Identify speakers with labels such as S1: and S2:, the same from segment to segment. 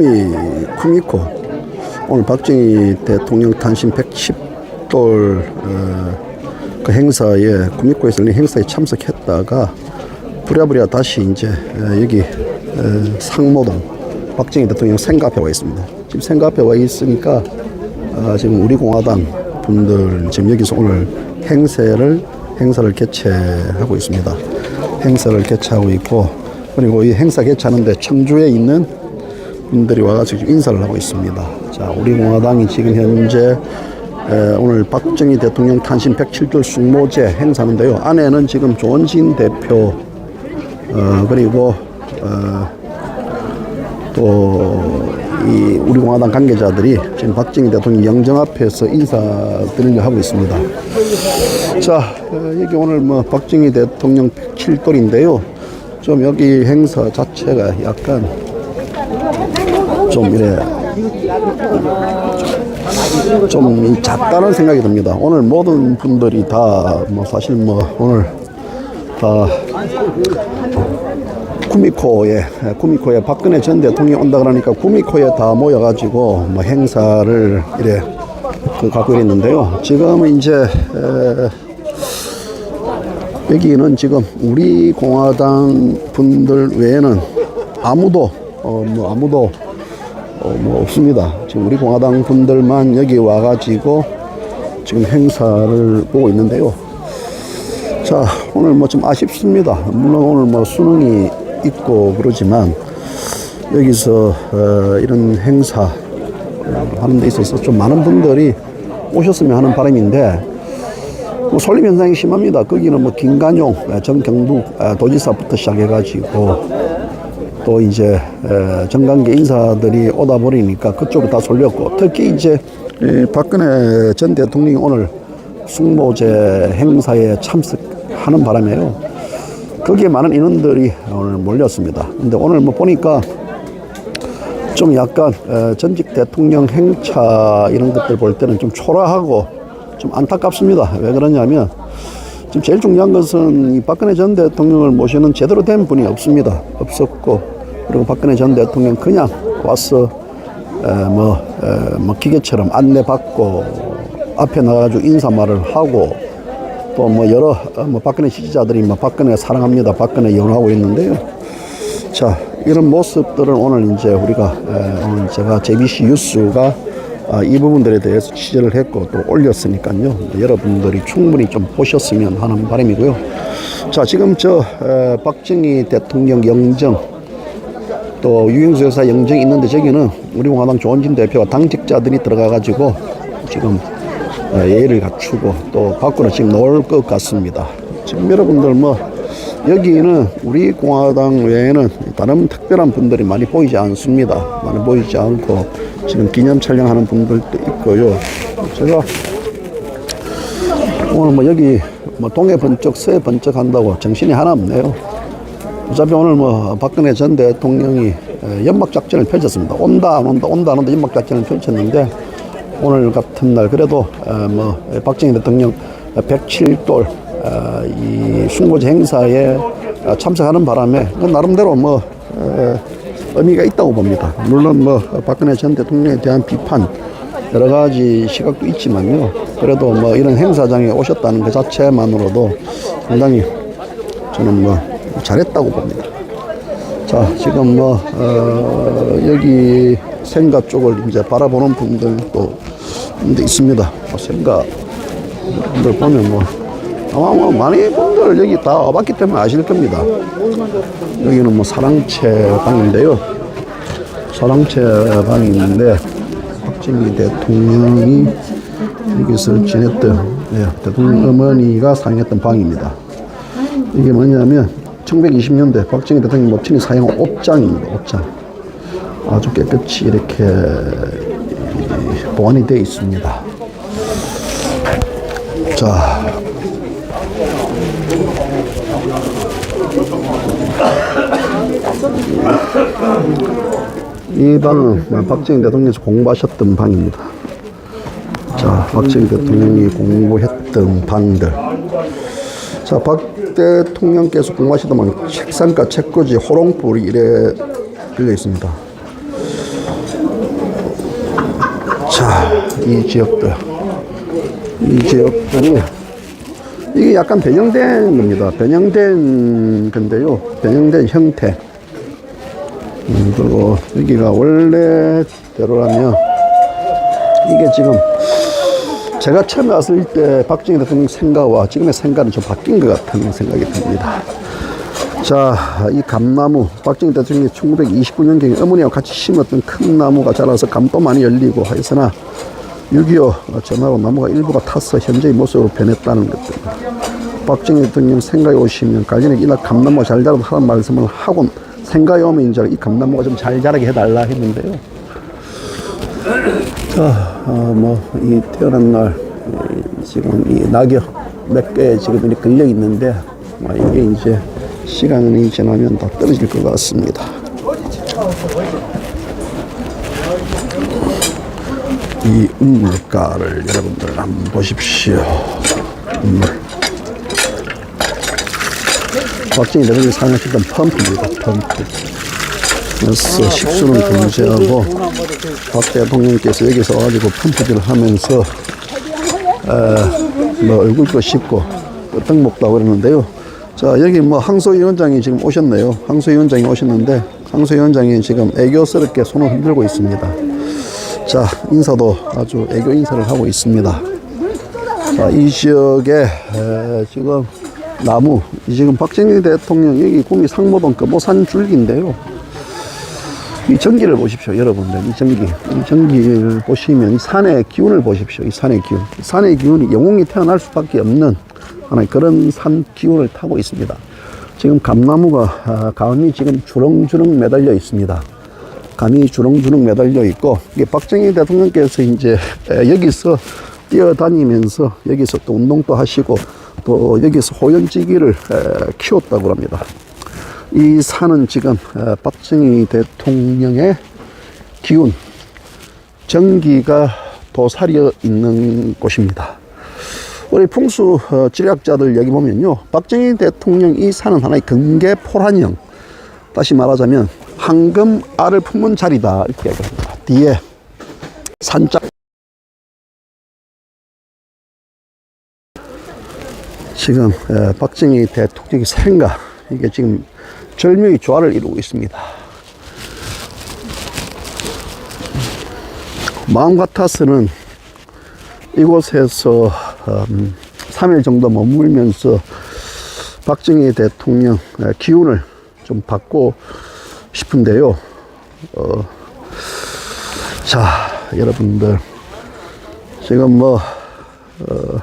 S1: 이 쿠미코 오늘 박정희 대통령 탄신 110돌 어, 그 행사에 쿠미코에서 열린 행사에 참석했다가 부랴부랴 다시 이제 어, 여기 어, 상모동 박정희 대통령 생가에 와 있습니다. 지금 생가에 와 있으니까 어, 지금 우리 공화당 분들 지금 여기서 오늘 행사를 행사를 개최하고 있습니다. 행사를 개최하고 있고 그리고 이 행사 개최하는데 청주에 있는 분들이 지금 인사를 하고 있습니다. 자, 우리 공화당이 지금 현재 에, 오늘 박정희 대통령 탄신 107돌 숙모제 행사인데요. 안에는 지금 조원진 대표 어, 그리고 어, 또이 우리 공화당 관계자들이 지금 박정희 대통령 영정 앞에서 인사드리려 하고 있습니다. 자, 어, 여기 오늘 뭐 박정희 대통령 107돌인데요. 좀 여기 행사 자체가 약간 좀 이래 좀 작다는 생각이 듭니다. 오늘 모든 분들이 다 뭐 사실 뭐 오늘 다 구미코에 구미코에 박근혜 전 대통령이 온다 그러니까 구미코에 다 모여가지고 뭐 행사를 이래 그 갖고 있는데요. 지금은 이제 에, 여기는 지금 우리 공화당 분들 외에는 아무도 어 뭐 아무도 어 뭐 없습니다. 지금 우리 공화당 분들만 여기 와가지고 지금 행사를 보고 있는데요. 자 오늘 뭐 좀 아쉽습니다. 물론 오늘 뭐 수능이 있고 그러지만 여기서 어 이런 행사 어, 하는 데 있어서 좀 많은 분들이 오셨으면 하는 바람인데 뭐 설립 현상이 심합니다. 거기는 뭐 김관용 에, 전 경북 에, 도지사부터 시작해가지고 또 이제 에, 정관계 인사들이 오다 보니까 그쪽으로 다 쏠렸고 특히 이제 이 박근혜 전 대통령이 오늘 숙모제 행사에 참석하는 바람에요. 거기에 많은 인원들이 오늘 몰렸습니다. 근데 오늘 뭐 보니까 좀 약간 에, 전직 대통령 행차 이런 것들 볼 때는 좀 초라하고 좀 안타깝습니다. 왜 그러냐면 지금 제일 중요한 것은 이 박근혜 전 대통령을 모시는 제대로 된 분이 없습니다. 없었고 그리고 박근혜 전 대통령 그냥 와서 에, 뭐, 에, 뭐 기계처럼 안내받고 앞에 나가가지고 인사말을 하고 또 뭐 여러 어, 뭐 박근혜 지지자들이 뭐 박근혜 사랑합니다. 박근혜 영하고 있는데요. 자 이런 모습들을 오늘 이제 우리가 에, 오늘 제가 JBC 뉴스가 아, 이 부분들에 대해서 취재를 했고 또 올렸으니까요. 여러분들이 충분히 좀 보셨으면 하는 바람이고요. 자 지금 저 에, 박정희 대통령 영정 또 유영수 여사 영정이 있는데 저기는 우리 공화당 조원진 대표와 당직자들이 들어가가지고 지금 어, 예의를 갖추고 또 밖으로 지금 나올 것 같습니다. 지금 여러분들 뭐 여기는 우리 공화당 외에는 다른 특별한 분들이 많이 보이지 않습니다. 많이 보이지 않고 지금 기념 촬영하는 분들도 있고요. 제가 오늘 뭐 여기 뭐 동해 번쩍 서해 번쩍 한다고 정신이 하나 없네요. 어차피 오늘 뭐 박근혜 전 대통령이 에, 연막 작전을 펼쳤습니다. 온다 안 온다 온다 안 온다 연막 작전을 펼쳤는데 오늘 같은 날 그래도 에, 뭐 박정희 대통령 107돌 어, 이 숭고제 행사에 어, 참석하는 바람에 그 나름대로 뭐 에, 의미가 있다고 봅니다. 물론 뭐 박근혜 전 대통령에 대한 비판 여러 가지 시각도 있지만요. 그래도 뭐 이런 행사장에 오셨다는 그 자체만으로도 상당히 저는 뭐 잘했다고 봅니다. 자, 지금 뭐, 어, 여기 생가 쪽을 이제 바라보는 분들도 분들 있습니다. 뭐 생가 분들 보면 뭐, 아마 뭐 많이 분들 여기 다 와봤기 때문에 아실 겁니다. 여기는 뭐 사랑채 방인데요. 사랑채 있는데, 박정희 대통령이 여기서 지냈던, 네, 대통령 어머니가 사용했던 방입니다. 이게 뭐냐면 1920년대 박정희 대통령 모친이 사용한 옷장입니다. 옷장. 아주 깨끗이 이렇게 보관이 되어 있습니다. 자. 이 방은 박정희 대통령이 공부하셨던 방입니다. 자, 박정희 대통령이 공부했던 방들. 자, 박 대통령께서 공부하시던 방 책상과 책꽂이, 호롱불이 이래 빌려 있습니다. 자, 이 지역들. 이 지역들이 이게 약간 변형된 겁니다. 변형된 건데요. 변형된 형태. 음, 그리고 여기가 원래대로라면 이게 지금 제가 처음에 왔을 때 박정희 대통령 생각과 지금의 생각은 좀 바뀐 것 같다는 생각이 듭니다. 자, 이 감나무, 박정희 대통령이 1929년경에 어머니와 같이 심었던 큰 나무가 자라서 감도 많이 열리고 하였으나 6.25 전화로 나무가 일부가 타서 현재의 모습으로 변했다는 것들. 박정희 대통령 생각에 오시면 갈진에 이날 감나무가 잘 자라도 하는 말씀을 하고 생각에 오면 이제 이 감나무가 좀 잘 자라게 해달라 했는데요. 자, 어, 뭐, 이 태어난 날, 이 지금 이 낙엽 몇 개 지금 이렇게 걸려 있는데, 아, 이게 이제 시간이 지나면 다 떨어질 것 같습니다. 이 운물가를 여러분들 한번 보십시오. 운물. 박정희 대통령이 사용하셨던 펌프입니다, 펌프. 그래서 식수는 금지하고 박 대통령께서 여기서 와가지고 펌프질을 하면서 에, 뭐 얼굴도 씻고 또떡 먹다고 그러는데요. 자 여기 뭐 항소위원장이 지금 오셨네요. 항소위원장이 오셨는데 항소위원장이 지금 애교스럽게 손을 흔들고 있습니다. 자 인사도 아주 애교 인사를 하고 있습니다. 자, 이 지역에 에, 지금 나무 이 지금 박정희 대통령 여기 구미 상모동 금오산 줄기인데요. 이 전기를 보십시오, 여러분들. 이 전기. 이 전기를 보시면 이 산의 기운을 보십시오. 이 산의 기운. 이 산의 기운이 영웅이 태어날 수밖에 없는 하나의 그런 산 기운을 타고 있습니다. 지금 감나무가, 아, 감이 지금 주렁주렁 매달려 있습니다. 감이 주렁주렁 매달려 있고, 이게 박정희 대통령께서 이제 에, 여기서 뛰어다니면서 여기서 또 운동도 하시고, 또 여기서 호연지기를 에, 키웠다고 합니다. 이 산은 지금 어, 박정희 대통령의 기운, 전기가 도사리어 있는 곳입니다. 우리 풍수 어, 지리학자들 여기 보면요. 박정희 대통령 이 산은 하나의 금계 포란형. 다시 말하자면 황금 알을 품은 자리다. 이렇게 얘기합니다. 뒤에 산짝 지금 에, 박정희 대통령의 생각 이게 지금 절묘히 조화를 이루고 있습니다. 마음 같아서는 이곳에서 음, 3일 정도 머물면서 박정희 대통령 에, 기운을 좀 받고 싶은데요. 어, 자, 여러분들 지금 뭐 어,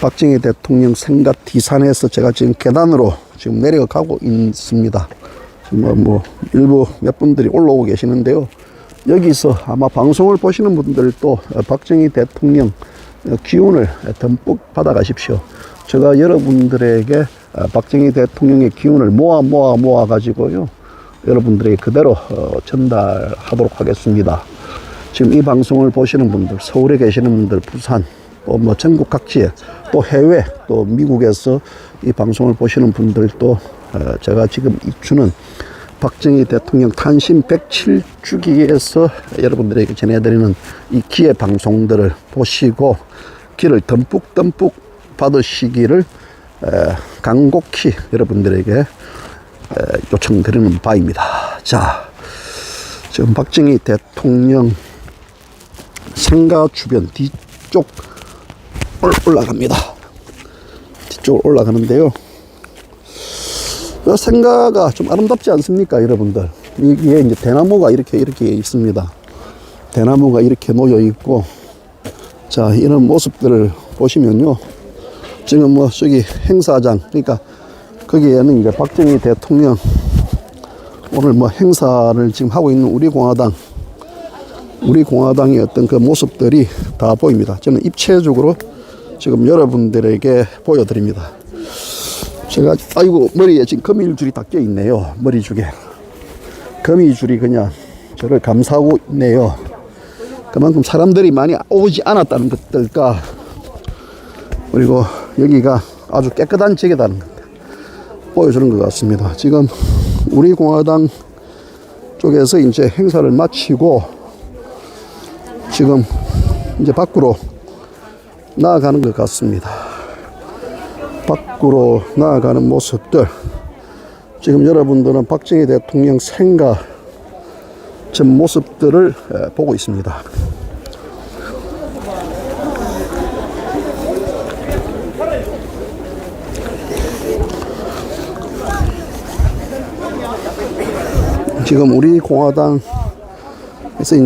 S1: 박정희 대통령 생각 뒤산에서 제가 지금 계단으로 지금 내려가고 있습니다. 뭐, 뭐, 일부 몇 분들이 올라오고 계시는데요. 여기서 아마 방송을 보시는 분들도 박정희 대통령 기운을 듬뿍 받아가십시오. 제가 여러분들에게 박정희 대통령의 기운을 모아 모아 모아 가지고요. 여러분들에게 그대로 어, 전달하도록 하겠습니다. 지금 이 방송을 보시는 분들, 서울에 계시는 분들, 부산, 또 뭐 전국 각지에 또 해외 또 미국에서 이 방송을 보시는 분들도 어, 제가 지금 입주는 박정희 대통령 탄신 107주기에서 여러분들에게 전해드리는 이 기회 방송들을 보시고 기를 듬뿍듬뿍 받으시기를 에, 간곡히 여러분들에게 에, 요청드리는 바입니다. 자, 지금 박정희 대통령 생가 주변 뒤쪽 올- 올라갑니다. 뒤쪽으로 올라가는데요. 이 생가가 좀 아름답지 않습니까, 여러분들? 이게 이제 대나무가 이렇게 이렇게 있습니다. 대나무가 이렇게 놓여 있고, 자 이런 모습들을 보시면요. 지금 뭐 저기 행사장, 그러니까 거기에는 이제 박정희 대통령 오늘 뭐 행사를 지금 하고 있는 우리 공화당 우리 공화당의 어떤 그 모습들이 다 보입니다. 저는 입체적으로 지금 여러분들에게 보여드립니다. 제가 아이고 머리에 지금 거미줄이 다껴 있네요. 머리 쪽에 거미줄이 그냥 저를 감싸고 있네요. 그만큼 사람들이 많이 오지 않았다는 것들과 그리고 여기가 아주 깨끗한 지역이라는 것 보여주는 것 같습니다. 지금 우리 공화당 쪽에서 이제 행사를 마치고 지금 이제 밖으로 나아가는 것 같습니다. 밖으로 나아가는 모습들. 지금 여러분들은 박정희 대통령 생가 전 모습들을 에, 보고 있습니다. 지금 우리 공화당에서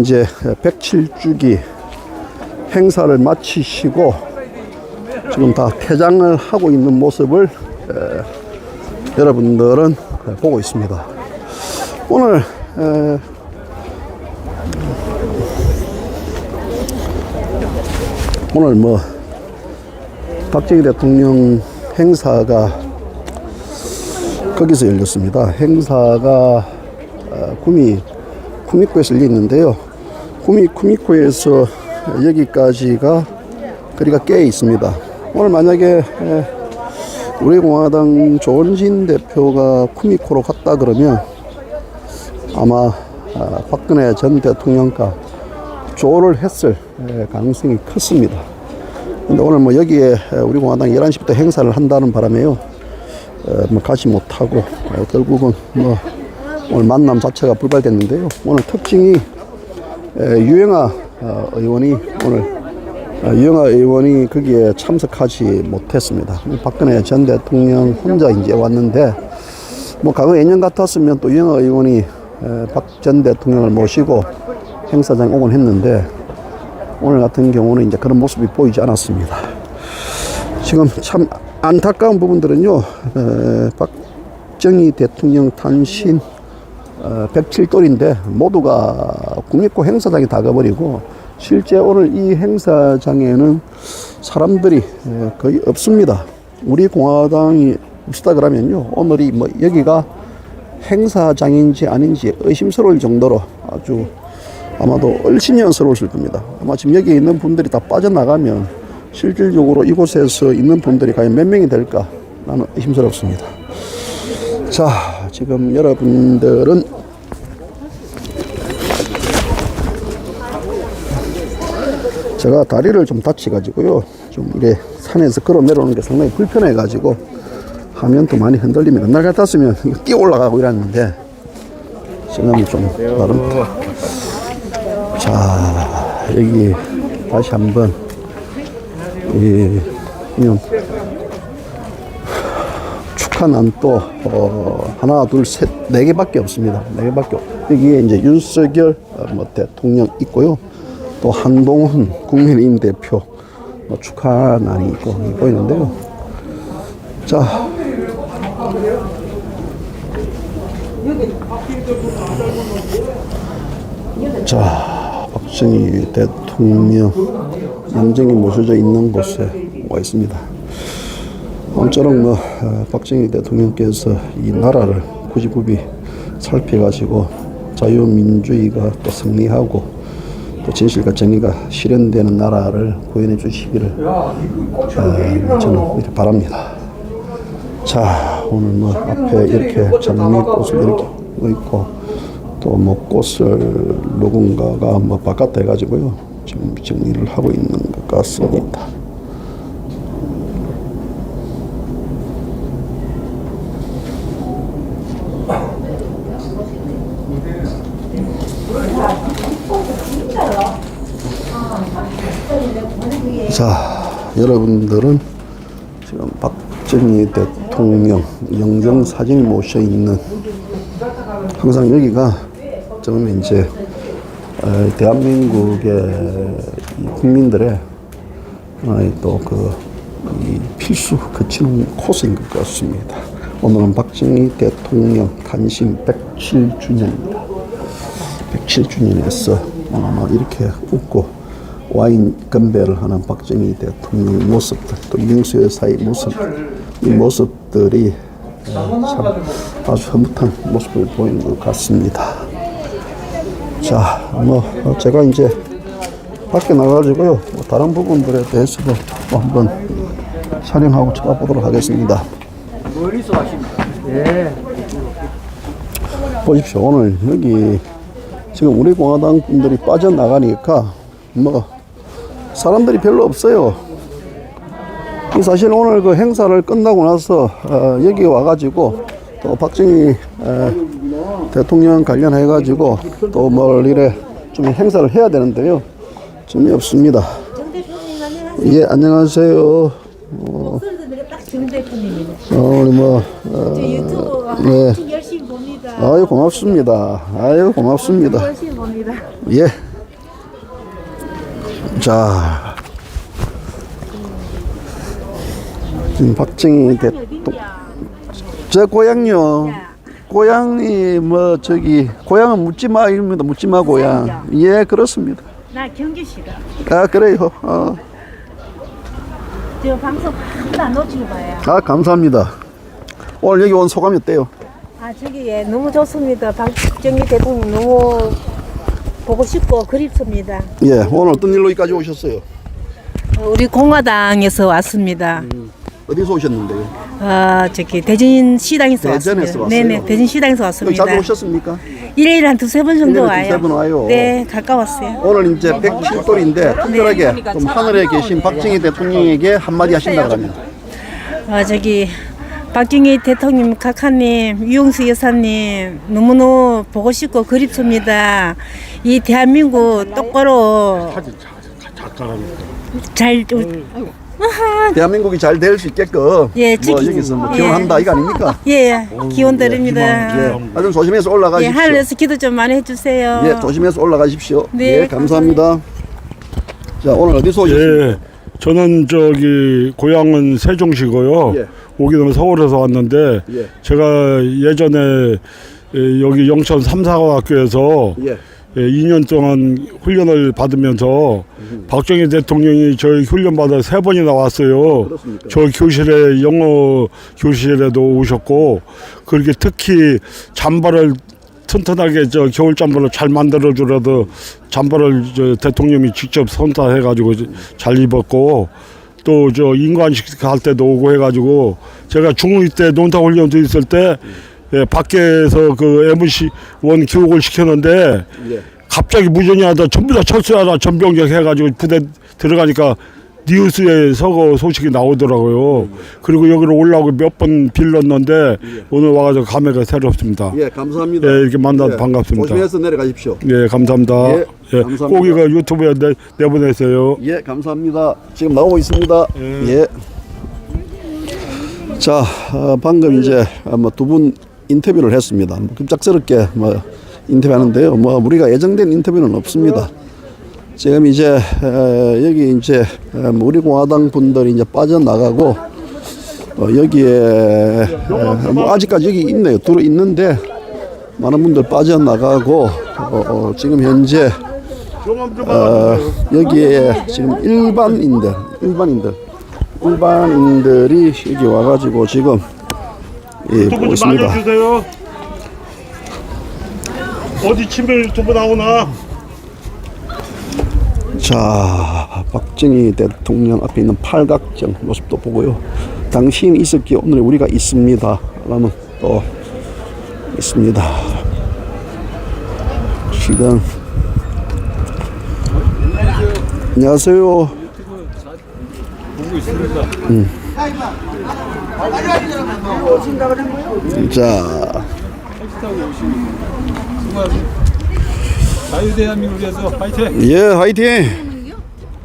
S1: 이제 107주기 행사를 마치시고 지금 다 퇴장을 하고 있는 모습을 에, 여러분들은 보고 있습니다. 오늘 에, 오늘 뭐 박정희 대통령 행사가 거기서 열렸습니다. 행사가 어, 구미 구미코에서 열렸는데요. 구미 구미코에서 여기까지가 거리가 꽤 있습니다. 오늘 만약에 에, 우리 공화당 조원진 대표가 구미코로 갔다 그러면 아마 아, 박근혜 전 대통령과 조를 했을 에, 가능성이 컸습니다. 근데 오늘 뭐 여기에 에, 우리 공화당 11시부터 행사를 한다는 바람에요. 에, 뭐 가지 못하고 어, 결국은 뭐 오늘 만남 자체가 불발됐는데요. 오늘 특징이 에, 유영아 어, 의원이 오늘 어, 유영아 의원이 거기에 참석하지 못했습니다. 박근혜 전 대통령 혼자 이제 왔는데 뭐 과거 예년 같았으면 또 유영아 의원이 박 전 대통령을 모시고 행사장 오곤 했는데 오늘 같은 경우는 이제 그런 모습이 보이지 않았습니다. 지금 참 안타까운 부분들은요, 에, 박정희 대통령 탄신 어, 107돌인데 모두가 국립고 행사장에 다 가버리고 실제 오늘 이 행사장에는 사람들이 에, 거의 없습니다. 우리 공화당이 없다 그러면요, 오늘이 뭐 여기가 행사장인지 아닌지 의심스러울 정도로 아주 아마도 얼씬연스러우실 겁니다. 아마 지금 여기 있는 분들이 다 빠져나가면 실질적으로 이곳에서 있는 분들이 과연 몇 명이 될까 나는 의심스럽습니다. 자, 지금 여러분들은 제가 다리를 좀 다치가지고요. 좀 이래 산에서 걸어 내려오는 게 상당히 불편해가지고 화면도 많이 흔들립니다. 날 같았으면 뛰어 올라가고 이랬는데 지금 좀 다릅니다. 자, 여기 다시 한번 이 축하는 또 어, 하나, 둘, 셋, 네 개밖에 없습니다. 네 개밖에 없. 여기에 이제 윤석열 어, 뭐 대통령 있고요. 또 한동훈 국민의힘 대표 뭐 축하난이 있고 여기 보이는데요. 자, 자, 박정희 대통령 양정이 모셔져 있는 곳에 와 있습니다. 아무쪼록 뭐 어, 박정희 대통령께서 이 나라를 구지구비 살펴가지고 자유민주주의가 또 승리하고 또 진실과 정의가 실현되는 나라를 구현해 주시기를 어, 저는 이렇게 바랍니다. 자 오늘 뭐 앞에 이렇게 장미꽃을 이렇게 있고 또 뭐 꽃을 누군가가 뭐 바깥에 가지고요 지금 정리를 하고 있는 것 같습니다. 자, 여러분들은 지금 박정희 대통령 영정 사진이 모셔 있는 항상 여기가 저는 이제 어, 대한민국의 이 국민들의 하나의 또그 필수 거치는 코스인 것 같습니다. 오늘은 박정희 대통령 탄신 107주년입니다. 107주년에서 아마 이렇게 웃고 와인 건배를 하는 박정희 대통령 모습들, 또 이경수 여사의 모습, 이 모습들이 어, 참 아주 흐뭇한 모습을 보이는 것 같습니다. 자, 뭐 어, 제가 이제 밖에 나가지고요, 뭐 다른 부분들에 대해서도 또 한번 촬영하고 찾아보도록 하겠습니다.
S2: 멀리서 왔습니다. 예.
S1: 보십시오. 오늘 여기 지금 우리 공화당 분들이 빠져나가니까 뭐 사람들이 별로 없어요. 이 사실 오늘 그 행사를 끝나고 나서 어, 여기 와가지고 또 박정희 에, 대통령 관련해 가지고 또 뭘 이래 좀 행사를 해야 되는데요. 점이 없습니다. 예 안녕하세요.
S3: 대표님이네.
S1: 어, 우리 뭐 어, 네. 아유 고맙습니다. 아유 고맙습니다. 예. 자. 지금 박정희 대통령? 제 고향요. 고향이 뭐 저기 고향은 묻지마입니다. 묻지마 고향. 예 그렇습니다.
S3: 나 경주시가.
S1: 아 그래요. 어.
S3: 저 방송 안 놓치고 봐요.
S1: 아 감사합니다. 오늘 여기 온 소감이 어때요?
S3: 아 저기 예, 너무 좋습니다. 박정희 대통령 너무 보고 싶고 그립습니다.
S1: 예 오늘 어떤 일로 여기까지 오셨어요?
S3: 우리 공화당에서 왔습니다.
S1: 어디서 오셨는데요?
S3: 아 저기 대전 시당에서
S1: 대전에서
S3: 왔습니다.
S1: 왔어요?
S3: 네네 대전 시당에서
S1: 여기
S3: 왔습니다.
S1: 자주 오셨습니까?
S3: 일일이 한 두세 번 정도 와요.
S1: 두세 번 와요.
S3: 네 가까웠어요.
S1: 오늘 이제 107돌인데 특별하게 좀 하늘에 계신 박정희 대통령에게 한마디 하신다 그러면
S3: 아 저기 박정희 대통령, 카카님, 유영수 여사님 너무너무 보고 싶고 그립습니다. 이 대한민국 똑바로 잘
S1: 대한민국이 잘 될 수 있게끔
S3: 예,
S1: 뭐
S3: 지키-
S1: 여기서 뭐
S3: 예.
S1: 기원한다 이거 아닙니까?
S3: 예, 기원 드립니다.
S1: 예, 하여튼 조심해서
S3: 예,
S1: 올라가십시오.
S3: 하늘에서 기도 좀 많이 해주세요.
S1: 예, 조심해서 올라가십시오.
S3: 네,
S1: 예, 감사합니다. 자, 오늘 어디서 오셨습니까?
S4: 예, 저는 저기 고향은 세종시고요.
S1: 예.
S4: 오기는 서울에서 왔는데
S1: 예.
S4: 제가 예전에 예, 여기 영천 삼사고학교에서
S1: 예.
S4: 예, 2년 동안 훈련을 받으면서 박정희 대통령이 저희 훈련 받아 세 번이나 왔어요.
S1: 그렇습니까?
S4: 저 교실에 영어 교실에도 오셨고 그렇게 특히 잠바를 튼튼하게 저 겨울 잠바를 잘 만들어 주라도 잠바를 저 대통령이 직접 선사해 가지고 잘 입었고 또 저 인관식 할 때도 오고 해 가지고 제가 중2 때 논타 훈련도 있을 때 예, 밖에서 그 MC 원 교육을 시켰는데
S1: 예.
S4: 갑자기 무전이 하다 전부 다 철수하라 전병력 해가지고 부대 들어가니까 뉴스에 서거 소식이 나오더라고요. 그리고 여기로 올라오고 몇 번 빌렀는데 오늘 와가지고 감회가 새롭습니다.
S1: 예, 감사합니다.
S4: 예, 이렇게 만나서 반갑습니다.
S1: 조심해서 내려가십시오.
S4: 예, 감사합니다.
S1: 예,
S4: 예,
S1: 감사합니다.
S4: 꼭 이거 유튜브에 내, 내보내세요.
S1: 예, 감사합니다. 지금 나오고 있습니다. 예. 자, 어, 방금 이제 뭐두분 인터뷰를 했습니다. 뭐 급작스럽게 뭐 인터뷰하는데요. 뭐 우리가 예정된 인터뷰는 없습니다. 지금 이제 에, 여기 이제 에, 뭐 우리 공화당 분들이 이제 빠져나가고 어, 여기에 에, 뭐 아직까지 여기 있네요. 들어 있는데 많은 분들 빠져나가고 어, 어, 지금 현재 어, 여기에 지금 일반인들, 일반인들, 일반인들이 여기 와가지고 지금 예, 보고 있습니다.
S4: 주세요. 어디 친밀 유튜브 나오나?
S1: 자, 박정희 대통령 앞에 있는 팔각정 모습도 보고요. 당신 있었기에 오늘 우리가 있습니다. 라는 또 있습니다. 지금 안녕하세요. 음. 자! 예, 화이팅!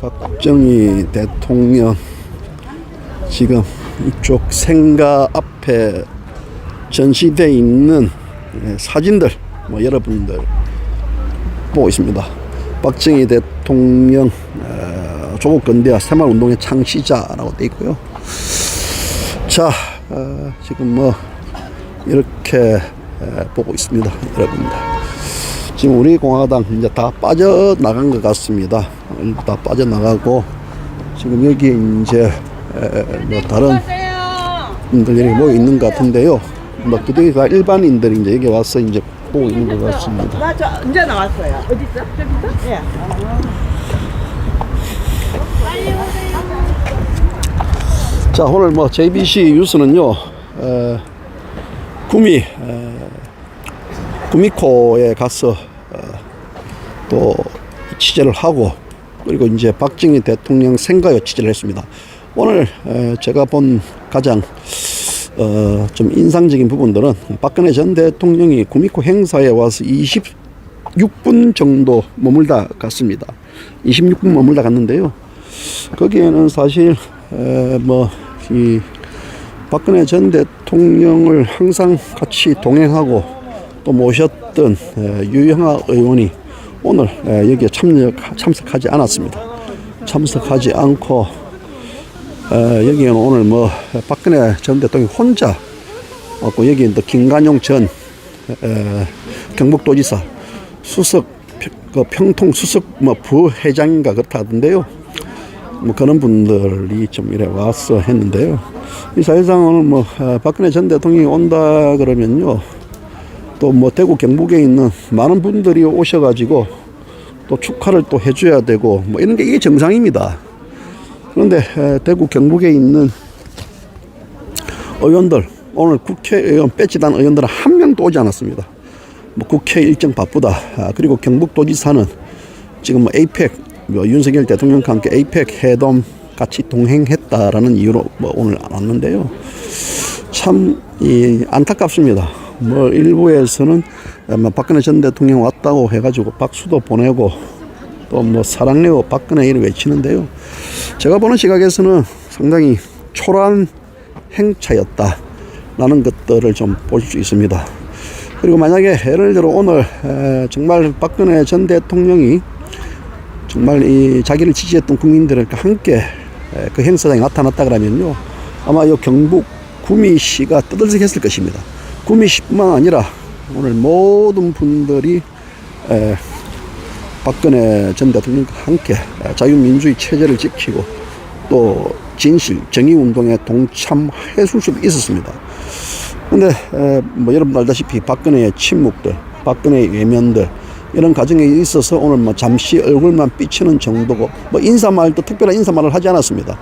S1: 박정희 대통령 지금 이쪽 생가 앞에 전시돼 있는 예, 사진들 뭐 여러분들 보고 있습니다. 박정희 대통령 어, 조국 근대화 새마을운동의 창시자라고 돼 있고요. 자, 어, 지금 뭐 이렇게 에, 보고 있습니다, 여러분들. 지금 우리 공화당 이제 다 빠져 나간 것 같습니다. 일부 다 빠져 나가고 지금 여기 이제 에, 뭐 다른 분들이 모여 있는 것 같은데요. 뭐 그들이 다 일반인들이 이제 여기 와서 이제 보고 있는 것 같습니다.
S5: 나저 언제 나왔어요? 어디 있어? 저기 있어? 예.
S1: 자 오늘 뭐 JBC 뉴스는요 에, 구미 에, 구미코에 가서 어, 또 취재를 하고 그리고 이제 박정희 대통령 생가에 취재를 했습니다. 오늘 에, 제가 본 가장 어, 좀 인상적인 부분들은 박근혜 전 대통령이 구미코 행사에 와서 26분 정도 머물다 갔습니다. 26분 머물다 갔는데요. 거기에는 사실 에, 뭐이 박근혜 전 대통령을 항상 같이 동행하고 또 모셨던 에, 유영하 의원이 오늘 에, 여기에 참여 참석하지 않았습니다. 참석하지 않고 에, 여기에는 오늘 뭐 박근혜 전 대통령 혼자 왔고 여기 또 김관용 전 에, 경북도지사 수석 평- 그 평통 수석 뭐 부회장인가 그렇다던데요. 뭐 그런 분들이 좀 이래 와서 했는데요. 이 사실상 오늘 뭐 아, 박근혜 전 대통령이 온다 그러면요. 또 뭐 대구 경북에 있는 많은 분들이 오셔가지고 또 축하를 또 해줘야 되고 뭐 이런 게 이게 정상입니다. 그런데 에, 대구 경북에 있는 의원들 오늘 국회의원 배치단 의원들은 한 명도 오지 않았습니다. 뭐 국회 일정 바쁘다. 아, 그리고 경북도지사는 지금 뭐 에이펙 뭐 윤석열 대통령과 함께 에이펙 회담 같이 동행했다라는 이유로 뭐 오늘 안 왔는데요. 참 이 안타깝습니다. 뭐 일부에서는 뭐 박근혜 전 대통령 왔다고 해가지고 박수도 보내고 또 뭐 사랑해요 박근혜 이를 외치는데요. 제가 보는 시각에서는 상당히 초라한 행차였다라는 것들을 좀볼수 있습니다. 그리고 만약에 예를 들어 오늘 에, 정말 박근혜 전 대통령이 정말 이 자기를 지지했던 국민들과 함께 에, 그 행사장에 나타났다 그러면요 아마 이 경북 구미시가 떠들썩했을 것입니다. 구미시뿐만 아니라 오늘 모든 분들이 에, 박근혜 전 대통령과 함께 에, 자유민주주의 체제를 지키고 또 진실 정의 운동에 동참했을 수도 있었습니다. 근데 에, 뭐 여러분 알다시피 박근혜의 침묵들, 박근혜의 외면들 이런 과정에 있어서 오늘 뭐 잠시 얼굴만 삐치는 정도고 뭐 인사말도 특별한 인사말을 하지 않았습니다.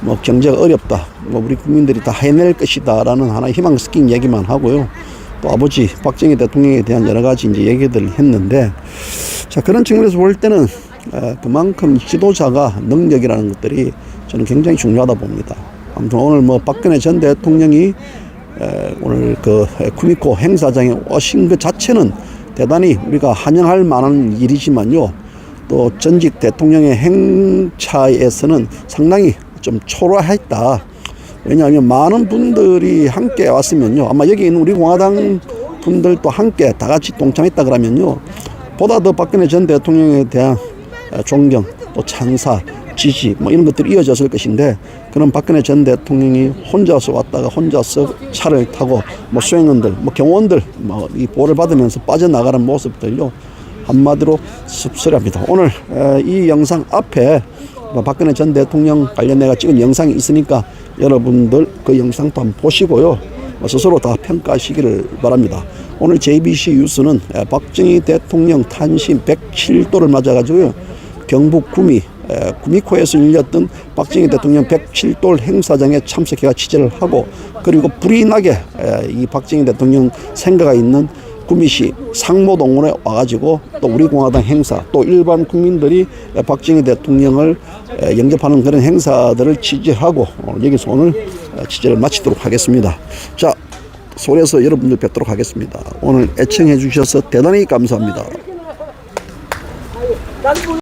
S1: 뭐 경제가 어렵다, 뭐 우리 국민들이 다 해낼 것이다라는 하나의 희망 섞인 얘기만 하고요. 또 아버지 박정희 대통령에 대한 여러 가지 이제 얘기들을 했는데 자 그런 측면에서 볼 때는 에, 그만큼 지도자가 능력이라는 것들이 저는 굉장히 중요하다 봅니다. 아무튼 오늘 뭐 박근혜 전 대통령이 에, 오늘 그 쿠미코 행사장에 오신 것 자체는 대단히 우리가 환영할 만한 일이지만요. 또 전직 대통령의 행차에서는 상당히 좀 초라했다. 왜냐하면 많은 분들이 함께 왔으면요. 아마 여기 있는 우리 공화당 분들도 함께 다 같이 동참했다 그러면요. 보다 더 박근혜 전 대통령에 대한 존경, 또 찬사, 지지 뭐 이런 것들이 이어졌을 것인데 그런 박근혜 전 대통령이 혼자서 왔다가 혼자서 차를 타고 뭐 수행원들, 뭐 경호원들 뭐 이 보호를 받으면서 빠져나가는 모습들요. 한마디로 씁쓸합니다. 오늘 에, 이 영상 앞에 뭐 박근혜 전 대통령 관련해가 찍은 영상이 있으니까 여러분들 그 영상도 한번 보시고요. 뭐 스스로 다 평가하시기를 바랍니다. 오늘 JBC 뉴스는 에, 박정희 대통령 탄신 107도를 맞아가지고요. 경북 구미 에, 구미코에서 열렸던 박정희 대통령 107돌 행사장에 참석해가 취재를 하고 그리고 불이 나게 에, 이 박정희 대통령 생가가 있는 구미시 상모동원에 와가지고 또 우리 공화당 행사 또 일반 국민들이 에, 박정희 대통령을 에, 영접하는 그런 행사들을 취재하고 어, 여기서 오늘 에, 취재를 마치도록 하겠습니다. 자, 서울에서 여러분들 뵙도록 하겠습니다. 오늘 애청해 주셔서 대단히 감사합니다.